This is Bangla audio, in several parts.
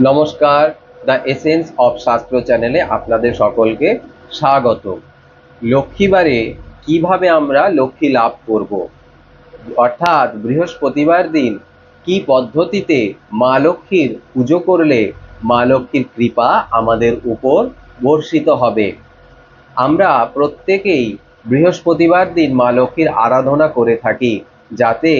নমস্কার, দ্য এসেন্স অফ শাস্ত্র চ্যানেলে আপনাদের সকলকে স্বাগত। লক্ষ্মীবারে কীভাবে আমরা লক্ষ্মী লাভ করব? অর্থাৎ বৃহস্পতিবার দিন কি পদ্ধতিতে মা লক্ষ্মীর পুজো করলে মা লক্ষ্মীর কৃপা আমাদের উপর বর্ষিত হবে? আমরা প্রত্যেকেই বৃহস্পতিবার দিন মা লক্ষ্মীর আরাধনা করে থাকি। যাতে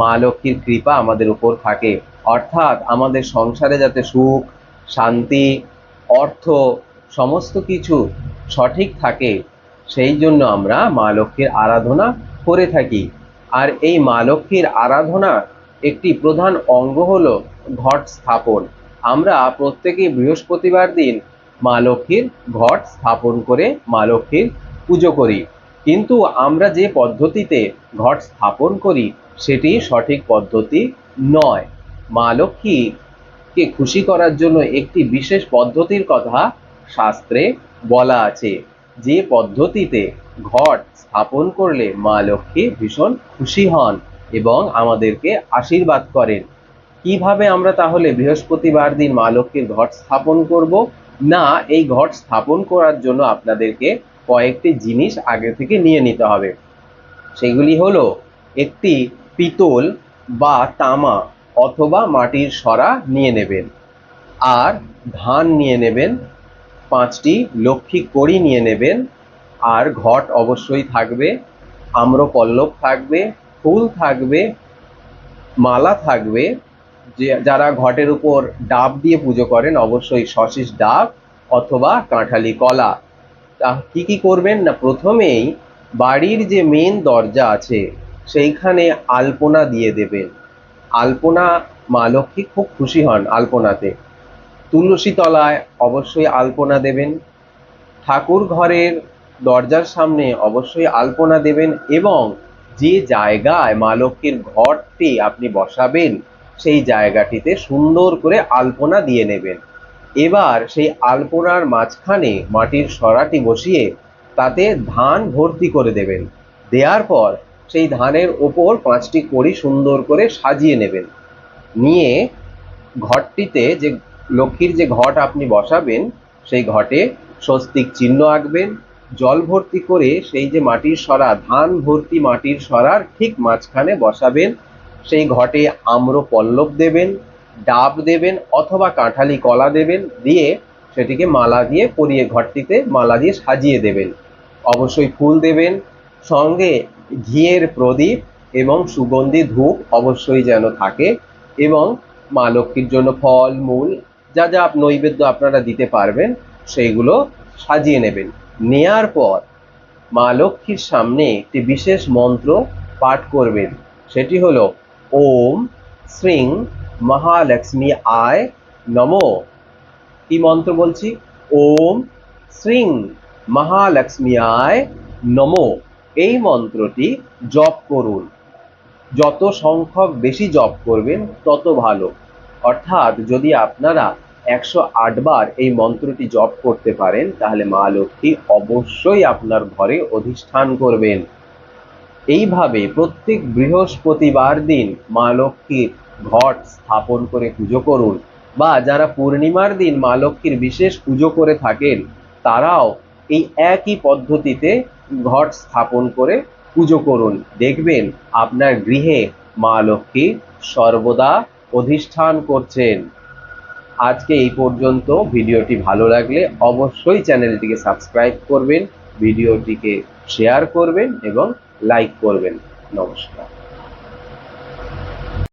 মা লক্ষ্মীর কৃপা আমাদের উপর থাকে। অর্থাৎ আমাদের সংসারে যাতে সুখ, শান্তি, অর্থ সমস্ত কিছু সঠিক থাকে, সেই জন্য আমরা মা লক্ষ্মীর আরাধনা করে থাকি। আর এই মা লক্ষ্মীর আরাধনা একটি প্রধান অঙ্গ হল ঘট স্থাপন। আমরা প্রত্যেকেই বৃহস্পতিবার দিন মা লক্ষ্মীর ঘট স্থাপন করে মা লক্ষ্মীর পুজো করি। কিন্তু আমরা যে পদ্ধতিতে ঘট স্থাপন করি, সেটি সঠিক পদ্ধতি নয়। মা লক্ষ্মীকে খুশি করার জন্য একটি বিশেষ পদ্ধতির কথা শাস্ত্রে বলা আছে। যে পদ্ধতিতে ঘট স্থাপন করলে মা লক্ষ্মী ভীষণ খুশি হন এবং আমাদেরকে আশীর্বাদ করেন। কীভাবে আমরা তাহলে বৃহস্পতিবার দিন মা লক্ষ্মীর ঘট স্থাপন করব? না, এই ঘট স্থাপন করার জন্য আপনাদেরকে কয়েকটি জিনিস আগে থেকে নিয়ে নিতে হবে। সেগুলি হলো একটি পিতল বা তামা অথবা মাটির সরা নিয়ে নেবেন আর ধান নিয়ে নেবেন, পাঁচটি লক্ষ্মী কড়ি নিয়ে নেবেন, আর ঘট অবশ্যই থাকবে, আম্রপল্লব থাকবে, ফুল থাকবে, মালা থাকবে, যে যারা ঘটের উপর ডাব দিয়ে পুজো করেন অবশ্যই সশিস ডাব অথবা কাঁঠালি কলা। কি কি করবেন? না, প্রথমেই বাড়ির যে মেন দরজা আছে, সেইখানে আলপনা দিয়ে দেবেন। আলপনা মা লক্ষ্মী খুব খুশি হন আলপনাতে। তুলসী তলায় অবশ্যই আলপনা দেবেন। ঠাকুর ঘরের দরজার সামনে অবশ্যই আলপনা দেবেন এবং যে জায়গায় মা লক্ষ্মীর ঘরটি আপনি বসাবেন, সেই জায়গাটিতে সুন্দর করে আলপনা দিয়ে নেবেন। এবার সেই আলপনার মাঝখানে মাটির সরাটি বসিয়ে তাতে ধান ভর্তি করে দেবেন। দেওয়ার পর সেই ধানের ওপর পাঁচটি কড়ি সুন্দর করে সাজিয়ে নেবেন। নিয়ে ঘরটিতে যে লক্ষ্মীর যে ঘট আপনি বসাবেন, সেই ঘটে স্বস্তিক চিহ্ন আঁকবেন। জল ভর্তি করে সেই যে মাটির সরা, ধান ভর্তি মাটির সরার ঠিক মাঝখানে বসাবেন। সেই ঘটে আম্র পল্লব দেবেন। ডাব দেবেন অথবা কাঁঠালি কলা দেবেন, দিয়ে সেটিকে মালা দিয়ে পরিয়ে ঘরটিতে মালা দিয়ে সাজিয়ে দেবেন। অবশ্যই ফুল দেবেন। সঙ্গে ঘিয়ের প্রদীপ এবং সুগন্ধি ধূপ অবশ্যই যেন থাকে এবং মা লক্ষ্মীর জন্য ফল, মূল, যা যা নৈবেদ্য আপনারা দিতে পারবেন, সেইগুলো সাজিয়ে নেবেন। নেয়ার পর মা লক্ষ্মীর সামনে একটি বিশেষ মন্ত্র পাঠ করবেন। সেটি হলো, ওম শ্রীং মহালক্ষ্মী আয় নমো। কি মন্ত্র বলছি? ওম শ্রীং মহালক্ষ্মী আয় নমো। এই মন্ত্রটি জপ করুন। যত সংখ্যক বেশি জপ করবেন, তত ভালো। অর্থাৎ যদি আপনারা একশো বার এই মন্ত্রটি জপ করতে পারেন, তাহলে মা লক্ষ্মী অবশ্যই আপনার ঘরে অধিষ্ঠান করবেন। এইভাবে প্রত্যেক বৃহস্পতিবার দিন মা লক্ষ্মীর ঘট স্থাপন করে পুজো করুন বা যারা পূর্ণিমার দিন মা লক্ষ্মীর বিশেষ পুজো করে থাকেন, তারাও এই একই পদ্ধতিতে ঘট স্থাপন করে পুজো করুন। দেখবেন আপনার গৃহে মা লক্ষ্মী সর্বদা অধিষ্ঠান করছেন। আজকে এই পর্যন্ত। ভিডিওটি ভালো লাগলে অবশ্যই চ্যানেলটিকে সাবস্ক্রাইব করবেন, ভিডিওটিকে শেয়ার করবেন এবং লাইক করবেন। নমস্কার।